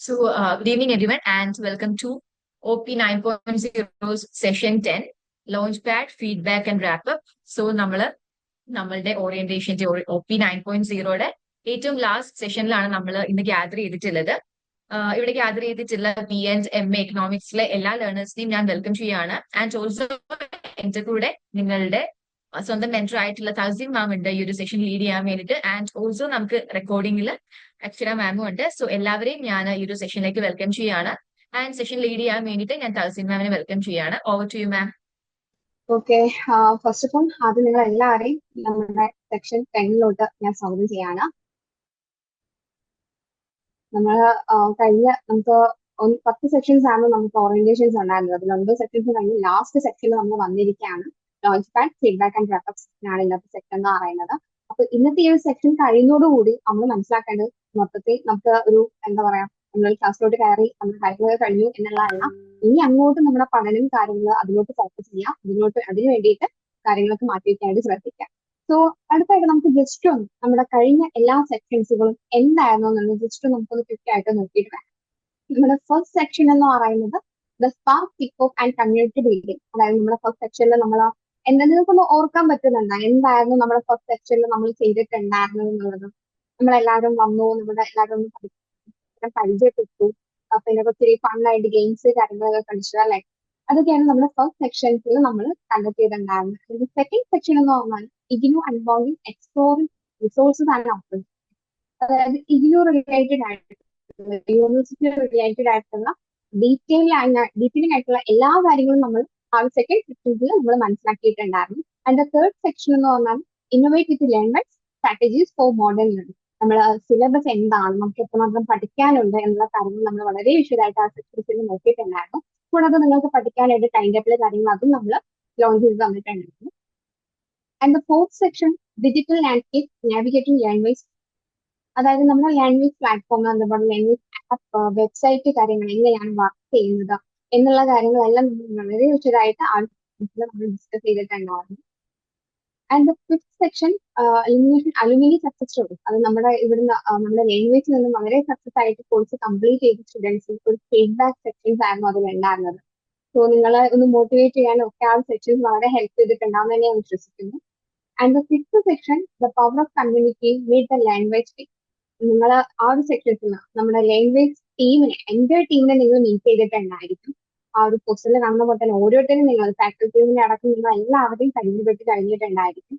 So, uh, good evening, everyone, and welcome to OP 9.0's session 10, Launchpad, Feedback and Wrap Up. So, നമ്മൾ നമ്മളുടെ ഓറിയന്റേഷന്റെ O P nine point സീറോയുടെ ഏറ്റവും last സെഷനിലാണ് നമ്മൾ ഇന്ന് gather ചെയ്തിട്ടുള്ളത് ഇവിടെ ഗ്യാദർ ചെയ്തിട്ടുള്ള ബി ആൻഡ് എം എ എക്കണോമിക്സിലെ എല്ലാ ലേണേഴ്സിനെയും ഞാൻ വെൽക്കം ചെയ്യുകയാണ് ആൻഡ് ഓൾസോ എന്റെ കൂടെ നിങ്ങളുടെ സ്വന്തം മെന്റർ ആയിട്ടുള്ള തസീം മാം ഉണ്ട്. ഈ ഒരു സെഷൻ ലീഡ് ചെയ്യാൻ വേണ്ടിയിട്ട്. ആൻഡ് ഓൾസോ നമുക്ക് റെക്കോർഡിംഗിൽ അക്ഷര മാമും ഉണ്ട്. സോ എല്ലാവരെയും ഞാൻ ഈ ഒരു സെഷനിലേക്ക് വെൽക്കം ചെയ്യാണ് ആൻഡ് സെഷൻ ലീഡ് ചെയ്യാൻ വേണ്ടിയിട്ട് ഞാൻ തസീം മാമിനെ വെൽക്കം ചെയ്യാണ് over to you ma'am okay first of all ആദ്യം നിങ്ങൾ എല്ലാവരെയും നമ്മുടെ സെക്ഷൻ ടെന്നിലോട്ട് ഞാൻ സ്വാഗതം ചെയ്യാണ് നമ്മൾ കഴിഞ്ഞ നമുക്ക് പത്ത് സെക്ഷൻസ് ആണ് നമുക്ക് ഓറിയന്റേഷൻസ് ഉണ്ടായിരുന്നത്. അതിൽ ഒൻപത് സെക്ഷൻസ് കഴിഞ്ഞ് ലാസ്റ്റ് സെക്ഷനിൽ നമ്മൾ വന്നിരിക്കുകയാണ്. Launch pad feedback and refer ആണ് ഇന്നത്തെ സെക്ഷൻ എന്ന് പറയുന്നത്. അപ്പൊ ഇന്നത്തെ ഈ ഒരു സെക്ഷൻ കഴിയുന്നതോടുകൂടി നമ്മൾ മനസ്സിലാക്കേണ്ടത് മൊത്തത്തിൽ നമുക്ക് ഒരു എന്താ പറയാ നമ്മൾ ക്ലാസ്സിലോട്ട് കയറി നമ്മൾ കാര്യങ്ങൾ കഴിഞ്ഞു എന്നുള്ളതല്ല. ഇനി അങ്ങോട്ട് നമ്മുടെ പഠനം കാര്യങ്ങൾ അതിലോട്ട് ഫോക്കസ് ചെയ്യാം. അതിലോട്ട് അതിനു വേണ്ടിയിട്ട് കാര്യങ്ങളൊക്കെ മാറ്റി വെക്കാനായിട്ട് ശ്രദ്ധിക്കാം. സോ അടുത്തായിട്ട് നമുക്ക് ജസ്റ്റ് ഒന്ന് നമ്മുടെ കഴിഞ്ഞ എല്ലാ സെക്ഷൻസുകളും എന്തായിരുന്നു എന്നുള്ളത് ജസ്റ്റ് നമുക്കൊന്ന് ക്വിക്ക് ആയിട്ട് നോക്കിയിട്ട് വേണം നമ്മുടെ ഫസ്റ്റ് സെക്ഷൻ എന്ന് പറയുന്നത് the spark kick off and community building അതായത് നമ്മുടെ ഫസ്റ്റ് സെക്ഷനിൽ നമ്മൾ നിങ്ങൾക്കൊന്ന് ഓർക്കാൻ പറ്റുന്നുണ്ടോ എന്തായിരുന്നു നമ്മുടെ ഫസ്റ്റ് സെക്ഷനിൽ നമ്മൾ ചെയ്തിട്ടുണ്ടായിരുന്നത് എന്നുള്ളത്. നമ്മളെല്ലാവരും വന്നു നമ്മുടെ എല്ലാവരും പരിചയപ്പെട്ടു. പിന്നെ ഒത്തിരി ഫണ്ണായിട്ട് ഗെയിംസ് കാര്യങ്ങളൊക്കെ കളിച്ചു അല്ലെ? അതൊക്കെയാണ് നമ്മുടെ ഫസ്റ്റ് സെക്ഷൻസിൽ നമ്മൾ കണ്ടക്ട് ചെയ്തിട്ടുണ്ടായിരുന്നത്. സെക്കൻഡ് സെക്ഷൻ എന്ന് പറഞ്ഞാൽ ഇഗ്നു അൺബോണ്ടിങ് എക്സ്പ്ലോറിംഗ് റിസോഴ്സസ് ആണ് ഓപ്പൺ അതായത് ഇഗ്നു റിലേറ്റഡ് ആയിട്ടുള്ള യൂണിവേഴ്സിറ്റി റിലേറ്റഡ് ആയിട്ടുള്ള ഡീറ്റെയിൽ ഡീറ്റെയിലിംഗ് ആയിട്ടുള്ള എല്ലാ കാര്യങ്ങളും നമ്മൾ ആ ഒരു സെക്കൻഡ് സെക്ഷൻസിൽ നമ്മൾ മനസ്സിലാക്കിയിട്ടുണ്ടായിരുന്നു. ആൻഡ് ദ തേർഡ് സെക്ഷൻ എന്ന് പറഞ്ഞാൽ innovative learnment strategies for modern learning നമ്മൾ സിലബസ് എന്താണ് നമുക്ക് എത്രമാത്രം പഠിക്കാനുണ്ട് എന്നുള്ള കാര്യങ്ങൾ നമ്മൾ വളരെ വിഷയമായിട്ട് ആ സെക്ഷൻസിൽ നോക്കിയിട്ടുണ്ടായിരുന്നു. കൂടാതെ നിങ്ങൾക്ക് പഠിക്കാനായിട്ട് ടൈം ടേബിൾ കാര്യങ്ങൾ അതും നമ്മൾ ലോഞ്ച് ചെയ്ത് തന്നിട്ടുണ്ടായിരുന്നു. And the fourth section digital landscape navigating language അതായത് നമ്മുടെ ലാംഗ്വേജ് പ്ലാറ്റ്ഫോം അതുപോലെ ലാംഗ്വേജ് വെബ്സൈറ്റ് കാര്യങ്ങൾ എങ്ങനെയാണ് വർക്ക് ചെയ്യുന്നത് എന്നുള്ള കാര്യങ്ങളെല്ലാം നമ്മൾ വളരെ വിശദമായിട്ട് നമ്മൾ ഡിസ്കസ് ചെയ്തിട്ടുണ്ടായിരുന്നു and the fifth section illumination alumni success story അത് നമ്മുടെ ഇവിടുന്ന് നമ്മുടെ ലാംഗ്വേജിൽ നിന്ന് വളരെ സക്സസ് ആയിട്ട് കോഴ്സ് കംപ്ലീറ്റ് ചെയ്ത സ്റ്റുഡൻസിന് ഒരു ഫീഡ്ബാക്ക് സെക്ഷൻസ് ആയിരുന്നു അതിൽ ഉണ്ടായിരുന്നത്. സോ നിങ്ങളെ ഒന്ന് മോട്ടിവേറ്റ് ചെയ്യാനും ഒക്കെ ആ സെക്ഷൻസ് വളരെ ഹെൽപ്പ് ചെയ്തിട്ടുണ്ടാവും തന്നെ ഞാൻ വിശ്വസിക്കുന്നു. And the six section the power of community meet the language team നിങ്ങൾ ആ ഒരു സെക്ഷൻസിൽ നമ്മുടെ ലാംഗ്വേജ് ടീമിനെ എന്റെ ടീമിനെ നിങ്ങൾ മീറ്റ് ചെയ്തിട്ടുണ്ടായിരിക്കും ആ ഒരു പോസ്റ്ററിൽ കാണുന്ന പോലെ തന്നെ ഓരോരുത്തരും നിങ്ങൾ ഫാക്കൽറ്റീസിനെ അടക്കം നിങ്ങൾ എല്ലാവരെയും പരിചയപ്പെട്ട് കഴിഞ്ഞിട്ടുണ്ടായിരിക്കും.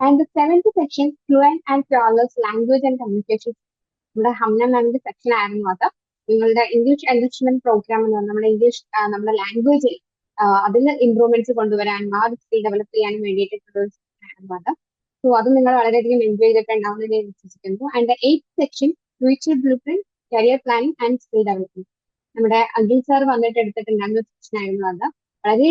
And seventh section fluent and flawless language and communication നമ്മുടെ ഹംന മാമിന്റെ സെക്ഷൻ ആയിരുന്നു അത്. നിങ്ങളുടെ ഇംഗ്ലീഷ് എൻറിച്ച്മെന്റ് പ്രോഗ്രാം എന്ന് പറഞ്ഞാൽ നമ്മുടെ ഇംഗ്ലീഷ് നമ്മുടെ ലാംഗ്വേജിൽ അതിൽ ഇംപ്രൂവ്മെന്റ്സ് കൊണ്ടുവരാനും ആ ഒരു സ്കിൽ ഡെവലപ്പ് ചെയ്യാനും വേണ്ടിയിട്ടുള്ള ആയിരുന്നു അത്. സോ അത് നിങ്ങൾ വളരെയധികം എൻജോയ് ചെയ്തിട്ടുണ്ടാവുന്നതിനെ വിശ്വസിക്കുന്നു. And eight section future blueprint career planning and skill development നമ്മുടെ അഖിൽ സാർ വന്നിട്ട് എടുത്തിട്ടുണ്ടായിരുന്ന സെക്ഷൻ ആയിരുന്നു അത്. വളരെ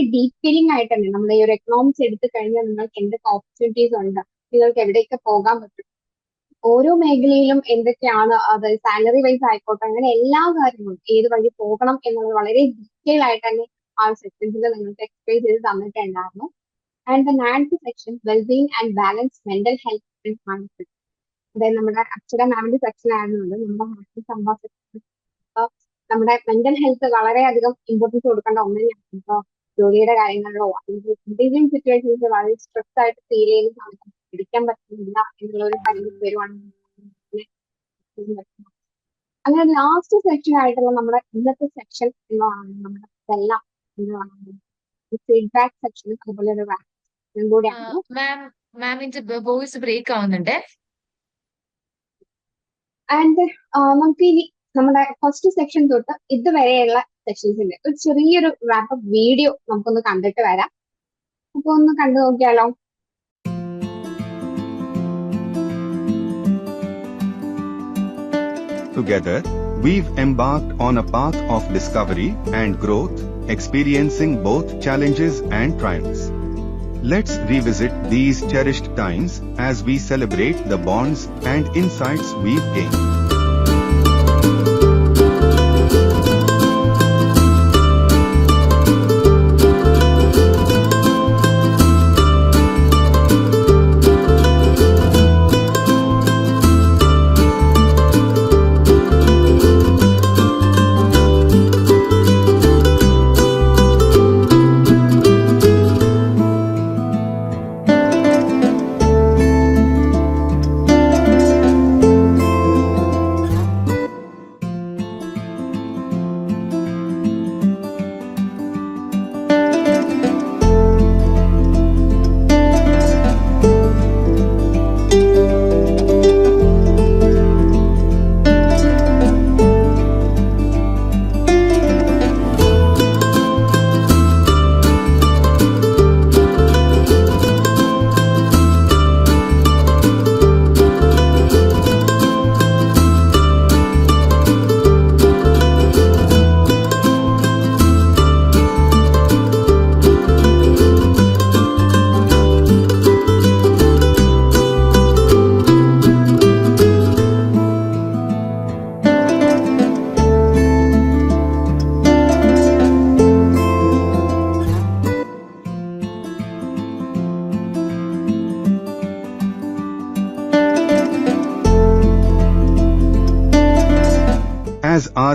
ആയിട്ട് തന്നെ നമ്മൾ ഈ ഒരു എക്കണോമിക്സ് എടുത്തു കഴിഞ്ഞാൽ നിങ്ങൾക്ക് എന്തൊക്കെ ഓപ്പർച്യൂണിറ്റീസ് ഉണ്ട് നിങ്ങൾക്ക് എവിടെയൊക്കെ പോകാൻ പറ്റും ഓരോ മേഖലയിലും എന്തൊക്കെയാണ് അത് സാലറി വൈസ് ആയിക്കോട്ടെ അങ്ങനെ എല്ലാ കാര്യങ്ങളും ഏത് വഴി പോകണം എന്നുള്ളത് വളരെ ഡീറ്റെയിൽ ആയിട്ട് തന്നെ ആ സെക്ഷൻസിൽ നിങ്ങൾക്ക് എക്സ്പ്ലെയിൻ ചെയ്ത് തന്നിട്ടുണ്ടായിരുന്നു. And the ninth section wellbeing and balance mental health and മാനസിക് അതായത് നമ്മുടെ അക്ഷര മാമിന്റെ സെക്ഷൻ ആയിരുന്നു നമ്മുടെ ഹാപ്പി സംഭാ സെക്ഷൻ നമ്മുടെ മെന്റൽ ഹെൽത്ത് വളരെയധികം ഇമ്പോർട്ടൻസ് കൊടുക്കേണ്ട ഒന്ന് തന്നെയാണ് ഇപ്പോ ജോലിയുടെ കാര്യങ്ങളിലോ അല്ലെങ്കിൽ എന്തെങ്കിലും സിറ്റുവേഷൻസ് വളരെ സ്ട്രെസ് ആയിട്ട് ഫീൽ ചെയ്യുന്ന സമയത്ത് പിടിക്കാൻ പറ്റുന്നില്ല എന്നുള്ള ഒരു കാര്യം വരുവാണെങ്കിൽ അങ്ങനെ ലാസ്റ്റ് സെക്ഷൻ ആയിട്ടുള്ള നമ്മുടെ ഇന്നത്തെ സെക്ഷൻ എന്ന് പറയുന്നത് നമ്മുടെ ഇതെല്ലാം എന്ന് പറയുന്നത് ഫീഡ്ബാക്ക് സെക്ഷൻ അതുപോലെ ഒരു വാക്സിനും കൂടിയാണ്. മാം മാമിന്റെ വോയിസ് ബ്രേക്ക് ആവുന്നുണ്ട്. ആൻഡ് നമുക്ക് ഇനി നമ്മുടെ ഫസ്റ്റ് സെക്ഷൻ തൊട്ട് ഇതുവരെയുള്ള സെക്ഷൻസിന്റെ ഒരു ചെറിയൊരു റാപ്പപ്പ് വീഡിയോ നമുക്കൊന്ന് കണ്ടിട്ട് വരാം അപ്പൊ ഒന്ന് കണ്ടു നോക്കിയാലോ Together, we've embarked on a path of discovery and growth, experiencing both challenges and triumphs. Let's revisit these cherished times as we celebrate the bonds and insights we've gained.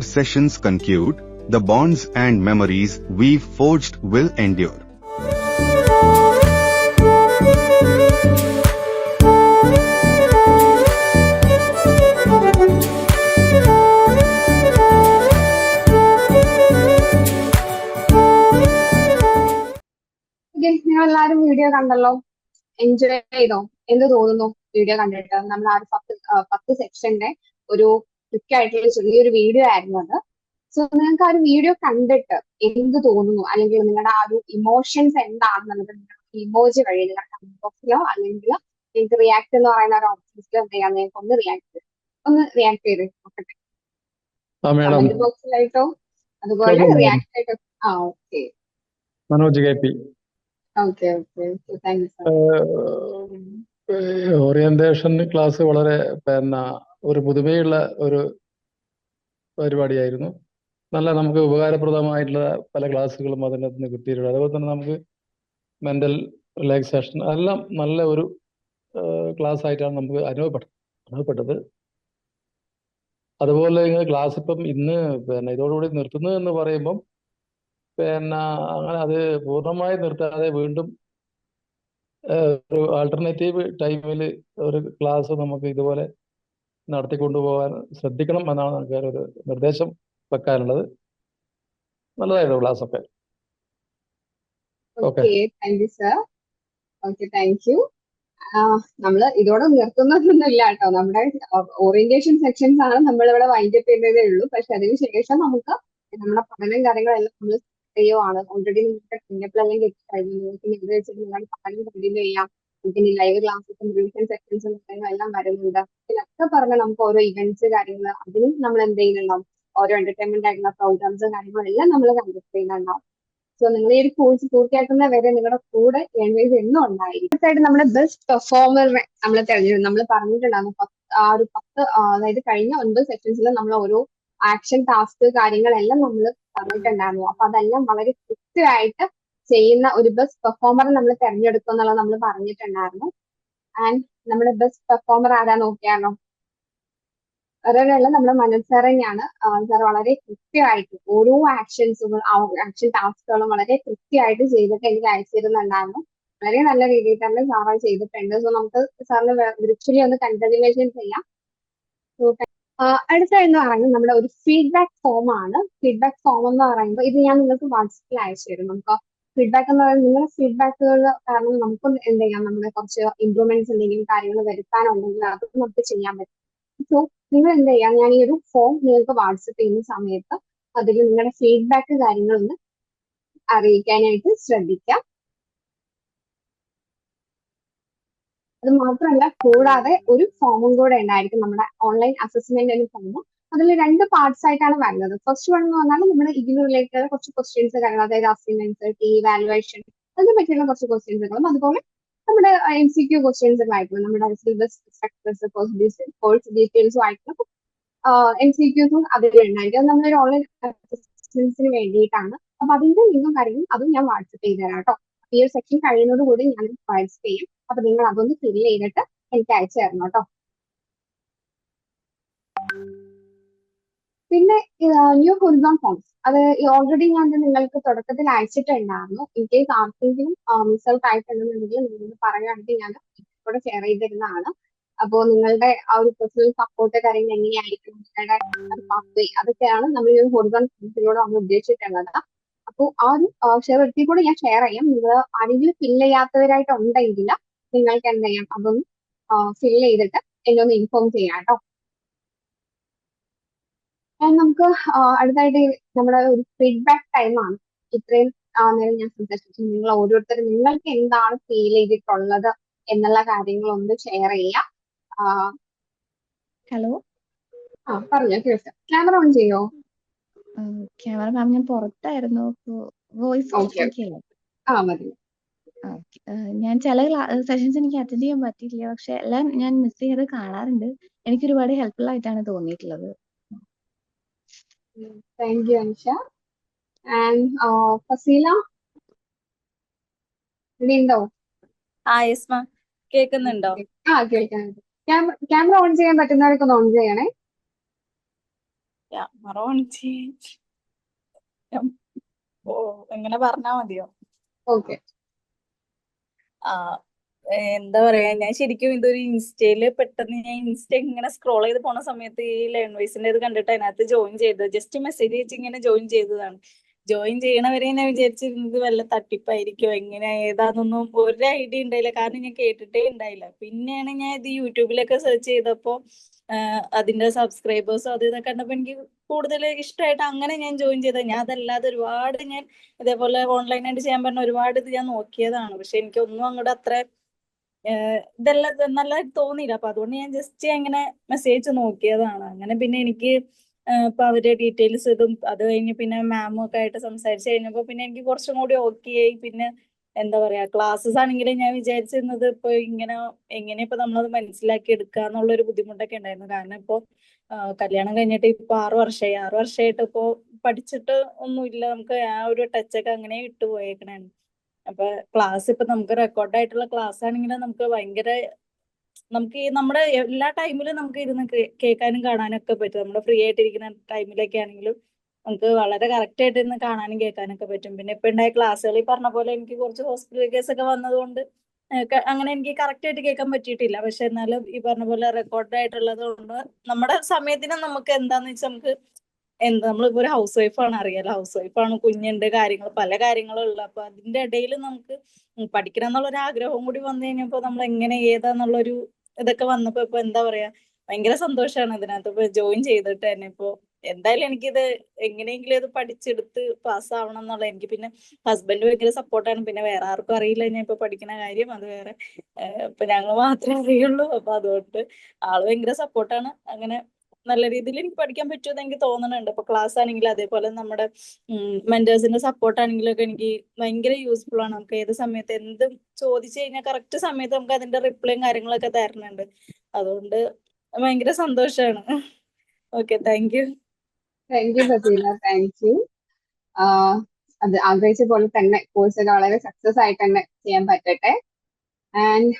Our sessions conclude, the bonds and memories we've forged will endure. എല്ലാരും video കണ്ടല്ലോ? Enjoy ചെയ്തോ? എന്ത് തോന്നുന്നു video കണ്ടിട്ട്? നമ്മൾ ആ ഒരു പത്ത് പത്ത് സെക്ഷന്റെ ഒരു ക്വിക്ക് ആയിട്ടുള്ള ചെറിയൊരു വീഡിയോ ആയിരുന്നു അത്. സോ നിങ്ങൾക്ക് ആ ഒരു വീഡിയോ കണ്ടിട്ട് എന്ത് തോന്നുന്നു? അല്ലെങ്കിൽ നിങ്ങളുടെ ആ ഒരു ഇമോഷൻസ് എന്താണെന്നുള്ളത് ഇമോജി വഴി നിങ്ങളുടെ കമന്റ് ബോക്സിലോ അല്ലെങ്കിൽ നിങ്ങൾക്ക് റിയാക്ട് എന്ന് പറയുന്ന ഒരു ഓപ്ഷൻസിലോ എന്ത് ചെയ്യാം? നിങ്ങൾക്ക് ഒന്ന് റിയാക്ട് ഒന്ന് റിയാക്ട് ചെയ്ത് നോക്കട്ടെ. കമന്റ് ബോക്സിലായിട്ടോ അതുപോലെ റിയാക്ട് ആയിട്ടോ? ആ okay Manoj K P. Okay okay thank you sir orientation class വളരെ പിന്നെ ഒരു പുതുമയുള്ള ഒരു പരിപാടിയായിരുന്നു. നല്ല നമുക്ക് ഉപകാരപ്രദമായിട്ടുള്ള പല ക്ലാസ്സുകളും അതിനകത്ത് നിന്ന് കിട്ടിയിട്ടുണ്ട്. അതുപോലെ തന്നെ നമുക്ക് മെന്റൽ റിലാക്സേഷൻ അതെല്ലാം നല്ല ഒരു ക്ലാസ് ആയിട്ടാണ് നമുക്ക് അനുഭവപ്പെട്ടത് അനുഭവപ്പെട്ടത്. അതുപോലെ ക്ലാസ് ഇപ്പം ഇന്ന് പിന്നെ ഇതോടുകൂടി നിർത്തുന്നു എന്ന് പറയുമ്പം പിന്നെ അങ്ങനെ അത് പൂർണമായി നിർത്താതെ വീണ്ടും ഒരു ആൾട്ടർനേറ്റീവ് ടൈമിൽ ഒരു ക്ലാസ് നമുക്ക് ഇതുപോലെ നടത്തിക്കൊണ്ടുപോകാൻ ശ്രദ്ധിക്കണം എന്നാണ് നമുക്ക് ഒരു നിർദ്ദേശം വെക്കാനുള്ളത്. നല്ലതായിരുന്നു ക്ലാസ് ഒക്കെ. Okay thank you sir okay thank you നമ്മൾ ഇതോടെ നിർത്തുന്നതൊന്നും ഇല്ല കേട്ടോ. നമ്മുടെ ഓറിയന്റേഷൻ സെക്ഷൻസ് ആണ് നമ്മൾ ഇവിടെ വൈൻഡപ്പ് ചെയ്യുന്നതേ ഉള്ളൂ. പക്ഷെ അതിനുശേഷം നമുക്ക് നമ്മുടെ പഠനം കാര്യങ്ങളെല്ലാം നമ്മൾ ചെയ്യുവാണ്. ഓൾറെഡി നിങ്ങൾക്ക് കഴിഞ്ഞപ്പോൾ കിട്ടി കഴിഞ്ഞു. നിങ്ങൾക്ക് വെച്ചിട്ട് നിങ്ങളുടെ പഠനം കണ്ടിന്യൂ ചെയ്യാം. പിന്നെ ലൈവ് ക്ലാസ്സും റിവിഷൻ സെക്ഷൻസും എല്ലാം വരുന്നുണ്ട്. ഇതിലൊക്കെ പറഞ്ഞ നമുക്ക് ഓരോ ഇവന്റ്സ് കാര്യങ്ങൾ അതിനും നമ്മൾ എന്ത് ചെയ്യുന്നുണ്ടാവും? ഓരോ എന്റർടൈൻമെന്റ് ആയിട്ടുള്ള പ്രോഗ്രാംസും കാര്യങ്ങളും എല്ലാം നമ്മൾ കണ്ടക്ട് ചെയ്യുന്നുണ്ടാവും. സോ നിങ്ങൾ ഈ ഒരു കോഴ്സ് പൂർത്തിയാക്കുന്ന വരെ നിങ്ങളുടെ കൂടെ എൺവേസ് എന്നും ഉണ്ടായിരിക്കും. അടുത്തായിട്ട് നമ്മുടെ ബെസ്റ്റ് പെർഫോമറിനെ നമ്മൾ തിരഞ്ഞെടുക്കും. നമ്മൾ പറഞ്ഞിട്ടുണ്ടായിരുന്നു ആ ഒരു പത്ത് അതായത് കഴിഞ്ഞ ഒൻപത് സെക്ഷൻസിൽ നമ്മൾ ഓരോ ആക്ഷൻ ടാസ്ക് കാര്യങ്ങളെല്ലാം നമ്മൾ പറഞ്ഞിട്ടുണ്ടായിരുന്നു. അപ്പൊ അതെല്ലാം വളരെ കൃത്യമായിട്ട് ചെയ്യുന്ന ഒരു ബെസ്റ്റ് പെർഫോമർ നമ്മൾ തെരഞ്ഞെടുക്കും എന്നുള്ളത് നമ്മൾ പറഞ്ഞിട്ടുണ്ടായിരുന്നു. ആൻഡ് നമ്മുടെ ബെസ്റ്റ് പെർഫോമർ ആരാ നോക്കിയാണോ ഒരാളല്ല നമ്മുടെ മനോജ് സാർ തന്നെയാണ്. സാർ വളരെ കൃത്യമായിട്ട് ഓരോ ആക്ഷൻസും ആക്ഷൻ ടാസ്കുകളും വളരെ കൃത്യമായിട്ട് ചെയ്തിട്ട് എനിക്ക് അയച്ചിരുന്നുണ്ടായിരുന്നു. വളരെ നല്ല രീതിയിൽ തന്നെ അത് ചെയ്തിട്ടുണ്ട്. സോ നമുക്ക് സാറിന് വിർച്വലി ഒന്ന് കൺഗ്രാജുലേഷൻ ചെയ്യാം. So, ആ, അടുത്ത എന്ന് പറയുന്നത് നമ്മുടെ ഒരു ഫീഡ്ബാക്ക് ഫോം ആണ്. ഫീഡ്ബാക്ക് ഫോം എന്ന് പറയുമ്പോൾ ഇത് ഞാൻ നിങ്ങൾക്ക് വാട്സപ്പിൽ അയച്ചു തരും നമുക്ക് ഫീഡ്ബാക്ക് എന്ന് പറയുന്നത് നിങ്ങളുടെ ഫീഡ്ബാക്കുകൾ കാരണം നമുക്ക് എന്ത് ചെയ്യാം? നമ്മുടെ കുറച്ച് ഇമ്പ്രൂവ്മെന്റ്സ് എന്തെങ്കിലും കാര്യങ്ങൾ വരുത്താനുണ്ടെങ്കിൽ അത് നമുക്ക് ചെയ്യാൻ പറ്റും. സോ നിങ്ങൾ എന്ത് ചെയ്യാം? ഞാൻ ഈ ഒരു ഫോം നിങ്ങൾക്ക് വാട്സപ്പ് ചെയ്യുന്ന സമയത്ത് അതിൽ നിങ്ങളുടെ ഫീഡ്ബാക്ക് കാര്യങ്ങളൊന്ന് അറിയിക്കാനായിട്ട് ശ്രദ്ധിക്കാം. അത് മാത്രമല്ല കൂടാതെ ഒരു ഫോമും കൂടെ ഉണ്ടായിരിക്കും. നമ്മുടെ ഓൺലൈൻ അസസ്മെന്റ് എന്ന ഫോം അതിൽ രണ്ട് പാർട്സ് ആയിട്ടാണ് വരുന്നത്. ഫസ്റ്റ് വൺ എന്ന് പറഞ്ഞാൽ നമ്മൾ ഇതിന് റിലേറ്റഡ് കുറച്ച് ക്വസ്റ്റ്യൻസ് കാര്യങ്ങൾ അതായത് അസൈൻമെന്റ്സ് ടി വാലുവേഷൻ അതിനെ പറ്റിയുള്ള കുറച്ച് ക്വസ്റ്റ്യൻസുകളും അതുപോലെ നമ്മുടെ എം സി ക്യു ക്വസ്റ്റ്യൻസും ആയിട്ടുള്ള നമ്മുടെ സിലബസ് സ്ട്രക്ചേഴ്സ് കോഴ്സ് ഡീറ്റെയിൽസും ആയിട്ടുള്ള എം സി ക്യൂസും അതിലുണ്ടായിരിക്കും അത് നമ്മളൊരു ഓൺലൈൻ അസസ്മെന്റ്സിന് വേണ്ടിയിട്ടാണ്. അപ്പൊ അതിന്റെ ലിങ്കും കാര്യങ്ങളും അതും ഞാൻ വാട്സപ്പ് ചെയ്ത് തരാം കേട്ടോ. ഈ ഒരു സെക്ഷൻ കഴിയുന്നതോട് കൂടി ഞാൻ വാട്സപ്പ് ചെയ്യും. അപ്പൊ നിങ്ങൾ അതൊന്ന് ഫില്ല് ചെയ്തിട്ട് എനിക്ക് അയച്ചു തരണം കേട്ടോ. പിന്നെ ന്യൂ ഹുൽബോൺ ഫോംസ് അത് ഓൾറെഡി ഞാൻ നിങ്ങൾക്ക് തുടക്കത്തിൽ അയച്ചിട്ടുണ്ടായിരുന്നു. ഇൻ കേസ് ആർക്കെങ്കിലും മിസ് ഔട്ട് ആയിട്ടുണ്ടെന്നുണ്ടെങ്കിൽ നിങ്ങൾ പറയുകയാണെങ്കിൽ ഞാൻ കൂടെ ഷെയർ ചെയ്തിരുന്നതാണ്. അപ്പോൾ നിങ്ങളുടെ ആ ഒരു പേഴ്സണൽ സപ്പോർട്ട് കാര്യങ്ങൾ എങ്ങനെയായിരിക്കും? നിങ്ങളുടെ പാത്വേ അതൊക്കെയാണ് നമ്മൾ ഈ ഹോറിസോൺ ഫോംസിലൂടെ നമ്മൾ ഉദ്ദേശിച്ചിട്ടുള്ളത്. അപ്പോൾ ആ ഒരു ഷെയർ എടുത്തി കൂടെ ഞാൻ ഷെയർ ചെയ്യാം. നിങ്ങൾ ആരെങ്കിലും ഫില്ല് ചെയ്യാത്തവരായിട്ടുണ്ടെങ്കിൽ നിങ്ങൾക്ക് എന്ത് ചെയ്യാം? അതൊന്ന് ഫില്ല് ചെയ്തിട്ട് എന്നെ ഒന്ന് ഇൻഫോം ചെയ്യാം കേട്ടോ. നമുക്ക് അടുത്തായിട്ട് നമ്മുടെ ഒരു ഫീഡ്ബാക്ക് ടൈമാണ് ഇത്രയും നേരം ഞാൻ സംസാരിച്ചു നിങ്ങൾ ഓരോരുത്തരും നിങ്ങൾക്ക് എന്താണ് ഫീൽ ചെയ്തിട്ടുള്ളത് എന്നുള്ള കാര്യങ്ങൾ ഒന്ന് ഷെയർ ചെയ്യാം ഹലോ ആ പറഞ്ഞോ കേൾക്കാം. ക്യാമറ ഓൺ ചെയ്യോ? ക്യാമറ മാം ഞാൻ പുറത്തായിരുന്നു. വോയിസ്. ആ മതി. ഞാൻ ചില സെഷൻസ് എനിക്ക് അറ്റൻഡ് ചെയ്യാൻ പറ്റിയില്ല പക്ഷെ എല്ലാം ഞാൻ മിസ് ചെയ്ത് കാണാറുണ്ട്. എനിക്ക് ഒരുപാട് ഹെൽപ്ഫുൾ ആയിട്ടാണ് തോന്നിയിട്ടുള്ളത്. Thank you, Anisha. And uh, Fasila? ഉണ്ടോ ആ യെസ് മാം കേൾക്കുന്നുണ്ടോ ആ കേൾക്കാനുണ്ട് ക്യാമറ ഓൺ ചെയ്യാൻ പറ്റുന്നവർക്ക് ഒന്ന് ഓൺ ചെയ്യണേ. ക്യാമറ ഓൺ ചെയ്യാൻ. ഓ എങ്ങനെ പറഞ്ഞാ മതിയോ? ഓക്കെ ആ എന്താ പറയാ ഞാൻ ശരിക്കും ഇതൊരു ഇൻസ്റ്റയിൽ പെട്ടെന്ന് ഞാൻ ഇൻസ്റ്റ ഇങ്ങനെ സ്ക്രോൾ ചെയ്ത് പോണ സമയത്ത് ഈ ലേൺ ഇത് കണ്ടിട്ട് അതിനകത്ത് ജോയിൻ ചെയ്തത്. ജസ്റ്റ് മെസ്സേജ് അയച്ച് ഇങ്ങനെ ജോയിൻ ചെയ്തതാണ്. ജോയിൻ ചെയ്യണവരെ ഞാൻ വിചാരിച്ചിരുന്നത് വല്ല തട്ടിപ്പായിരിക്കോ എങ്ങനെ ഏതാന്നൊന്നും ഒരു ഐഡിയ ഉണ്ടായില്ല കാരണം ഞാൻ കേട്ടിട്ടേ ഉണ്ടായില്ല പിന്നെയാണ് ഞാൻ ഇത് യൂട്യൂബിലൊക്കെ സെർച്ച് ചെയ്തപ്പോ അതിന്റെ സബ്സ്ക്രൈബേഴ്സും അത് ഇതൊക്കെ കണ്ടപ്പോ എനിക്ക് കൂടുതൽ ഇഷ്ടമായിട്ട് അങ്ങനെ ഞാൻ ജോയിൻ ചെയ്തത്. ഞാൻ അതല്ലാതെ ഒരുപാട് ഞാൻ ഇതേപോലെ ഓൺലൈനായിട്ട് ചെയ്യാൻ പറഞ്ഞ ഒരുപാട് ഇത് ഞാൻ നോക്കിയതാണ്. പക്ഷെ എനിക്കൊന്നും അങ്ങോട്ട് അത്ര ഇതെല്ലാം ഇത് നല്ലതായിട്ട് തോന്നിയില്ല. അപ്പൊ അതുകൊണ്ട് ഞാൻ ജസ്റ്റ് അങ്ങനെ മെസ്സേജ് നോക്കിയതാണ്. അങ്ങനെ പിന്നെ എനിക്ക് ഇപ്പൊ അവരുടെ ഡീറ്റെയിൽസ് ഇതും അത് കഴിഞ്ഞ് പിന്നെ മാമും ഒക്കെ ആയിട്ട് സംസാരിച്ചു കഴിഞ്ഞപ്പോ പിന്നെ എനിക്ക് കുറച്ചും കൂടി ഓക്കെ ആയി. പിന്നെ എന്താ പറയാ ക്ലാസ്സസ് ആണെങ്കിലും ഞാൻ വിചാരിച്ചിരുന്നത് ഇപ്പൊ ഇങ്ങനെ എങ്ങനെ ഇപ്പൊ നമ്മളത് മനസ്സിലാക്കി എടുക്കുക എന്നുള്ള ഒരു ബുദ്ധിമുട്ടൊക്കെ ഉണ്ടായിരുന്നു. കാരണം ഇപ്പൊ കല്യാണം കഴിഞ്ഞിട്ട് ഇപ്പൊ ആറു വർഷമായി. ആറു വർഷമായിട്ട് ഇപ്പോ പഠിച്ചിട്ട് ഒന്നുമില്ല. നമുക്ക് ആ ഒരു ടച്ചൊക്കെ അങ്ങനെ ഇട്ട് പോയേക്കണേ. അപ്പൊ ക്ലാസ് ഇപ്പൊ നമുക്ക് റെക്കോർഡ് ആയിട്ടുള്ള ക്ലാസ് ആണെങ്കിൽ നമുക്ക് ഭയങ്കര നമുക്ക് ഈ നമ്മുടെ എല്ലാ ടൈമിലും നമുക്ക് ഇരുന്ന് കേൾക്കാനും കാണാനും ഒക്കെ പറ്റും. നമ്മുടെ ഫ്രീ ആയിട്ടിരിക്കുന്ന ടൈമിലൊക്കെ ആണെങ്കിലും നമുക്ക് വളരെ കറക്റ്റ് ആയിട്ട് ഇരുന്ന് കാണാനും കേൾക്കാനും ഒക്കെ പറ്റും. പിന്നെ ഇപ്പൊ ഉണ്ടായ ക്ലാസ്സുകൾ ഈ പറഞ്ഞ പോലെ എനിക്ക് കുറച്ച് ഹോസ്പിറ്റൽ കേസ് ഒക്കെ വന്നതുകൊണ്ട് അങ്ങനെ എനിക്ക് കറക്റ്റ് ആയിട്ട് കേൾക്കാൻ പറ്റിയിട്ടില്ല. പക്ഷെ എന്നാലും ഈ പറഞ്ഞ പോലെ റെക്കോർഡ് ആയിട്ടുള്ളത് കൊണ്ട് നമ്മുടെ സമയത്തിന് നമുക്ക് എന്താന്ന് വെച്ചാൽ നമുക്ക് എന്താ നമ്മളിപ്പോ ഒരു ഹൗസ് വൈഫാണ് അറിയാലോ. ഹൗസ് വൈഫാണ് കുഞ്ഞുണ്ട് കാര്യങ്ങൾ പല കാര്യങ്ങളും ഉള്ള. അപ്പൊ അതിന്റെ ഇടയിൽ നമുക്ക് പഠിക്കണം എന്നുള്ള ഒരു ആഗ്രഹവും കൂടി വന്നു കഴിഞ്ഞപ്പോ നമ്മൾ എങ്ങനെ ഏതാന്നുള്ളൊരു ഇതൊക്കെ വന്നപ്പോ ഇപ്പൊ എന്താ പറയാ ഭയങ്കര സന്തോഷമാണ് ഇതിനകത്ത്. ഇപ്പൊ ജോയിൻ ചെയ്തിട്ട് തന്നെ ഇപ്പൊ എന്തായാലും എനിക്കിത് എങ്ങനെയെങ്കിലും ഇത് പഠിച്ചെടുത്ത് പാസ്സാവണം എന്നുള്ള എനിക്ക് പിന്നെ ഹസ്ബൻഡ് ഭയങ്കര സപ്പോർട്ടാണ് പിന്നെ വേറെ ആർക്കും അറിയില്ല ഞാൻ ഇപ്പൊ പഠിക്കുന്ന കാര്യം. അത് വേറെ ഇപ്പൊ ഞങ്ങൾ മാത്രമേ അറിയുള്ളൂ. അപ്പൊ അതുകൊണ്ട് ആൾ ഭയങ്കര സപ്പോർട്ടാണ് അങ്ങനെ നല്ല രീതിയിൽ എനിക്ക് പഠിക്കാൻ പറ്റുമെന്ന് എനിക്ക് തോന്നുന്നുണ്ട്. ഇപ്പൊ ക്ലാസ് ആണെങ്കിൽ അതേപോലെ നമ്മുടെ മെന്റേഴ്സിന്റെ സപ്പോർട്ട് ആണെങ്കിലും ഒക്കെ എനിക്ക് ഭയങ്കര യൂസ്ഫുൾ ആണ്. നമുക്ക് ഏത് സമയത്ത് എന്തും ചോദിച്ചു കഴിഞ്ഞാൽ കറക്റ്റ് സമയത്ത് നമുക്ക് അതിന്റെ റിപ്ലൈയും കാര്യങ്ങളൊക്കെ തരുന്നുണ്ട്. അതുകൊണ്ട് ഭയങ്കര സന്തോഷാണ്. Okay thank you thank you Faseela thank you അത് ആഗ്രഹിച്ച പോലെ തന്നെ കോഴ്സ് വളരെ സക്സസ് ആയിട്ട് തന്നെ ചെയ്യാൻ പറ്റട്ടെ. ആൻഡ്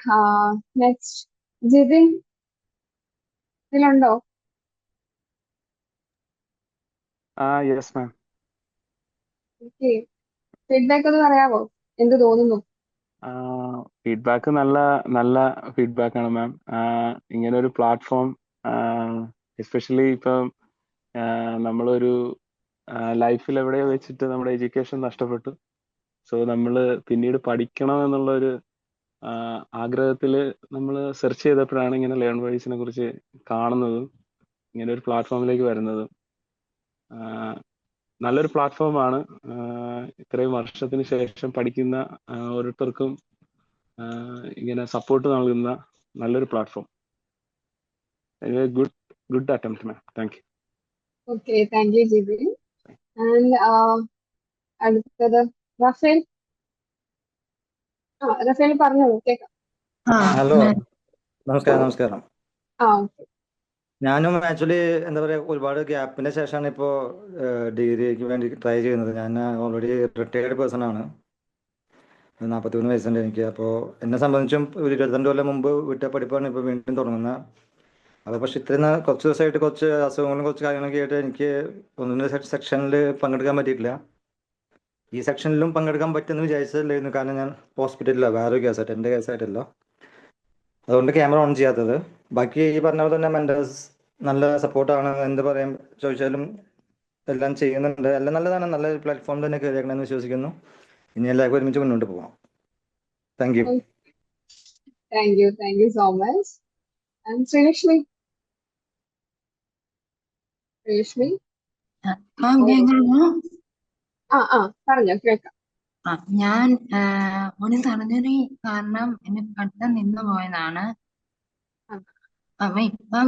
നെക്സ്റ്റ് ജിതിൻ ഇതിലുണ്ടോ? ആ യെസ് മാം ഓക്കെ ഫീഡ്ബാക്ക് ഒന്ന് പറയാമോ എന്ത് തോന്നുന്നു? ഫീഡ്ബാക്ക് നല്ല നല്ല ഫീഡ്ബാക്ക് ആണ് മാം ഇങ്ങനെ ഒരു പ്ലാറ്റ്ഫോം എസ്പെഷ്യലി ഇപ്പം നമ്മളൊരു ലൈഫിൽ എവിടെയോ വെച്ചിട്ട് നമ്മുടെ എഡ്യൂക്കേഷൻ നഷ്ടപ്പെട്ടു. സോ നമ്മൾ പിന്നീട് പഠിക്കണം എന്നുള്ള ഒരു ആഗ്രഹത്തിൽ നമ്മൾ സെർച്ച് ചെയ്തപ്പോഴാണ് ഇങ്ങനെ ലേൺ വൈസിനെ കുറിച്ച് കാണുന്നതും ഇങ്ങനെ ഒരു പ്ലാറ്റ്ഫോമിലേക്ക് വരുന്നതും. നല്ലൊരു പ്ലാറ്റ്ഫോമാണ്. ഇത്രയും വർഷത്തിന് ശേഷം പഠിക്കുന്ന ഓരോരുത്തർക്കും ഇങ്ങനെ സപ്പോർട്ട് നൽകുന്ന നല്ലൊരു platform. Good good attempt ma'am thank you okay thank you Jithin and അടുത്തത് റഫേൽ. റഫേൽ പറഞ്ഞോളൂ കേൾക്കാം ആ ഹലോ നമസ്കാരം നമസ്കാരം. ആ ഓക്കെ. ഞാനും ആക്ച്വലി എന്താ പറയാ ഒരുപാട് ഗ്യാപ്പിന്റെ ശേഷമാണ് ഇപ്പോ ഡിഗ്രിക്ക് വേണ്ടി ട്രൈ ചെയ്യുന്നത്. ഞാൻ ഓൾറെഡി റിട്ടയർഡ് പേഴ്സൺ ആണ്. നാൽപ്പത്തി മൂന്ന് വയസ്സുണ്ട് എനിക്ക്. അപ്പോൾ എന്നെ സംബന്ധിച്ചും ഒരു ഇരുപത്തിരണ്ട് കൊല്ലം മുമ്പ് വിട്ട പഠിപ്പാണ് ഇപ്പോൾ വീണ്ടും തുടങ്ങുന്നത് അപ്പോൾ പക്ഷെ ഇത്രയും കുറച്ച് ദിവസമായിട്ട് കുറച്ച് അസുഖങ്ങളും കുറച്ച് കാര്യങ്ങളൊക്കെ ആയിട്ട് എനിക്ക് ഒന്നിന്റെ സെക്ഷനിൽ പങ്കെടുക്കാൻ പറ്റിയിട്ടില്ല. ഈ സെക്ഷനിലും പങ്കെടുക്കാൻ പറ്റുമെന്ന് വിചാരിച്ചില്ലായിരുന്നു കാരണം ഞാൻ ഹോസ്പിറ്റലിലാണ് വേറൊരു കേസായിട്ട് എന്റെ കേസായിട്ടല്ല അതുകൊണ്ട് ക്യാമറ ഓൺ ചെയ്യാത്തത്. ബാക്കി ഈ പറഞ്ഞ പോലെ തന്നെ മെന്റേഴ്സ് നല്ല സപ്പോർട്ടാണ് എന്ത് പറയാൻ ചോദിച്ചാലും എല്ലാം ചെയ്യുന്നുണ്ട്. എല്ലാം നല്ലതാണ്. നല്ല പ്ലാറ്റ്ഫോം തന്നെ കയറിയേക്കണമെന്ന് വിശ്വസിക്കുന്നു. ഇനി എല്ലാവർക്കും ഒരുമിച്ച് മുന്നോട്ട് പോവാം. Thank you thank you thank you so much Sreelakshmi Sreelakshmi ആ ആ പറഞ്ഞോ കേൾക്കാം. ആ ഞാൻ മോനെ തടഞ്ഞൊരു കാരണം എന്നെ പെട്ടെന്ന് നിന്നു പോയതാണ്. അപ്പൊ ഇപ്പം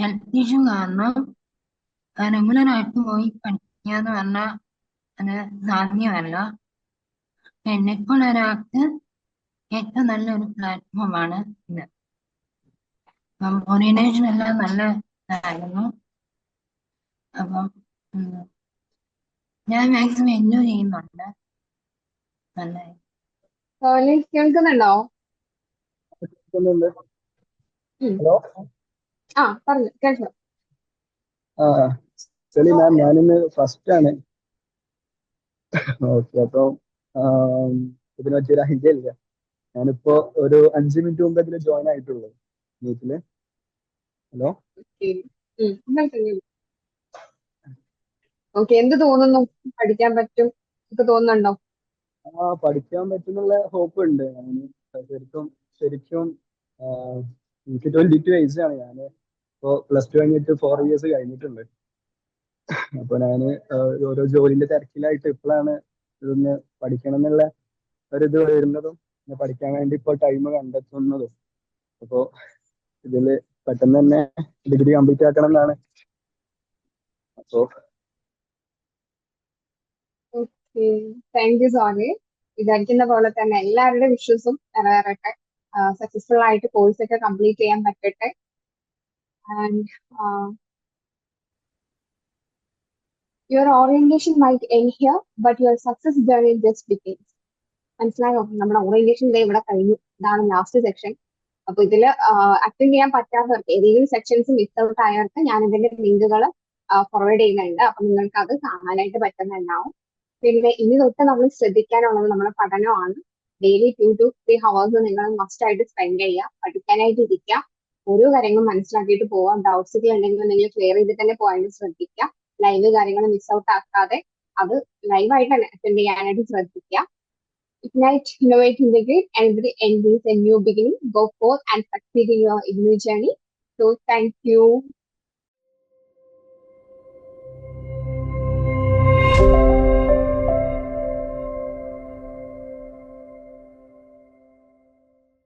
ഹെൽത്ത് ഇഷ്യൂ കാരണം റെഗുലർ ആയിട്ട് പോയി പഠിക്കാന്ന് പറഞ്ഞാൽ അത് സാധ്യമല്ല. എന്നെക്കൊണ്ട് ഒരാൾക്ക് ഏറ്റവും നല്ലൊരു പ്ലാറ്റ്ഫോമാണ് ഇത്. അപ്പം ഓറിയന്റേഷൻ എല്ലാം നല്ല ഇതായിരുന്നു. അപ്പം ഞാൻ മാക്സിമം എൻജോയ് ചെയ്യുന്നുണ്ട്. നല്ല കേൾക്കുന്നുണ്ടോ. ഹലോ? ആ പറഞ്ഞു കേൾക്കാം. ആ ശരി മാം ഞാനിന്ന് ഫസ്റ്റ് ആണ്. ഓക്കെ അപ്പോൾ ഇതിനെ പറ്റി ഒരു ഐഡിയ ഇല്ല. ഞാനിപ്പോ ഒരു അഞ്ച് മിനിറ്റ് മുമ്പ് ഇതിൽ ജോയിൻ ആയിട്ടുള്ളൂ. മീറ്റിൽ. ഹലോ? ഓക്കെ. എന്ത് തോന്നുന്നു? പഠിക്കാൻ പറ്റും? ഒക്കെ തോന്നുന്നുണ്ടോ? ആ പഠിക്കാൻ പറ്റുന്നുള്ള ഹോപ്പ് ഉണ്ട്. ശരിക്കും ശരിക്കും എനിക്ക് ട്വന്റി ടു ഏജ് ഞാൻ ഇപ്പോ പ്ലസ് ടു കഴിഞ്ഞിട്ട് ഫോർ ഇയേഴ്സ് കഴിഞ്ഞിട്ടുണ്ട്. അപ്പൊ ഞാൻ ഓരോ ജോലിന്റെ തിരക്കിലായിട്ട് ഇപ്പോഴാണ് ഇതൊന്ന് പഠിക്കണം എന്നുള്ള ഒരിത് വരുന്നതും പഠിക്കാൻ വേണ്ടി ഇപ്പോൾ ടൈം കണ്ടെത്തുന്നതും. അപ്പോ ഇതിൽ പെട്ടെന്ന് തന്നെ ഡിഗ്രി കംപ്ലീറ്റ് ആക്കണം എന്നാണ് അപ്പോ താങ്ക് യു സോറി വിചാരിക്കുന്ന പോലെ തന്നെ എല്ലാവരുടെ വിഷസും നിറവേറട്ടെ. സക്സസ്ഫുൾ ആയിട്ട് കോഴ്സ് ഒക്കെ കംപ്ലീറ്റ് ചെയ്യാൻ പറ്റട്ടെ. And your orientation might end here but your success journey just begins മനസ്സിലായോ? നമ്മുടെ ഓറിയന്റേഷൻ ഡേ ഇവിടെ കഴിഞ്ഞു. ഇതാണ് ലാസ്റ്റ് സെക്ഷൻ അപ്പൊ ഇതിൽ അറ്റൻഡ് ചെയ്യാൻ പറ്റാത്തവർക്ക് ഏതെങ്കിലും സെക്ഷൻസ് മിസ് ഔട്ട് ആയവർക്ക് ഞാൻ ഇതിന്റെ ലിങ്കുകൾ ഫോർവേഡ് ചെയ്യുന്നുണ്ട്. അപ്പൊ നിങ്ങൾക്ക് അത് കാണാനായിട്ട് പറ്റുന്നുണ്ടാവും പിന്നെ ഇനി തൊട്ട് നമ്മൾ ശ്രദ്ധിക്കാനുള്ളത് നമ്മുടെ പഠനമാണ്. Daily two two three hours നിങ്ങൾ മസ്റ്റ് ആയിട്ട് സ്പെൻഡ് ചെയ്യുക പഠിക്കാനായിട്ട് ഇരിക്കുക ഓരോ കാര്യങ്ങളും മനസ്സിലാക്കിയിട്ട് പോവാം ഡൗട്ട്സുകൾ ഉണ്ടെങ്കിൽ നിങ്ങൾ ക്ലിയർ ചെയ്തിട്ട് തന്നെ പോകാൻ ശ്രദ്ധിക്കുക ലൈവ് കാര്യങ്ങൾ മിസ് ഔട്ട് ആക്കാതെ അത് ലൈവായിട്ട് ആയിട്ട് അറ്റൻഡ് ചെയ്യാനായിട്ട് ശ്രദ്ധിക്കുക Ignite, innovate, integrate, and every end is a new beginning. Go forth and succeed in your new journey. So, thank you.